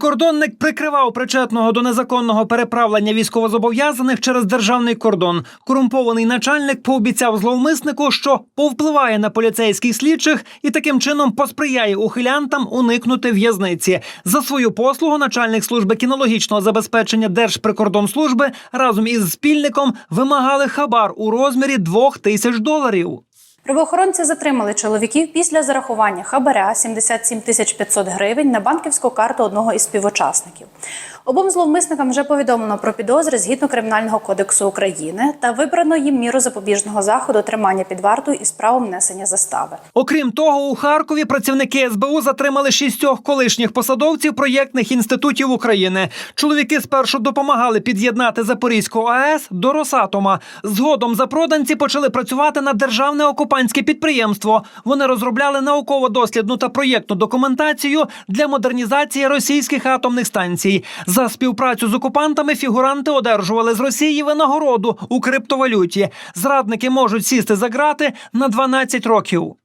Прикордонник прикривав причетного до незаконного переправлення військовозобов'язаних через державний кордон. Корумпований начальник пообіцяв зловмиснику, що повпливає на поліцейських слідчих і таким чином посприяє ухилянтам уникнути в'язниці. За свою послугу начальник служби кінологічного забезпечення Держприкордонслужби разом із спільником вимагали хабар у розмірі двох тисяч доларів. Правоохоронці затримали чоловіків після зарахування хабаря 77 тисяч 500 гривень на банківську карту одного із співучасників. Обом зловмисникам вже повідомлено про підозри згідно Кримінального кодексу України та вибрано їм міру запобіжного заходу тримання під вартою із правом внесення застави. Окрім того, у Харкові працівники СБУ затримали шістьох колишніх посадовців проєктних інститутів України. Чоловіки спершу допомагали під'єднати Запорізьку АЕС до Росатома. Згодом запроданці почали працювати на державне окупантське підприємство. Вони розробляли науково-дослідну та проєктну документацію для модернізації російських атомних станцій. За співпрацю з окупантами фігуранти одержували з Росії винагороду у криптовалюті. Зрадники можуть сісти за грати на 12 років.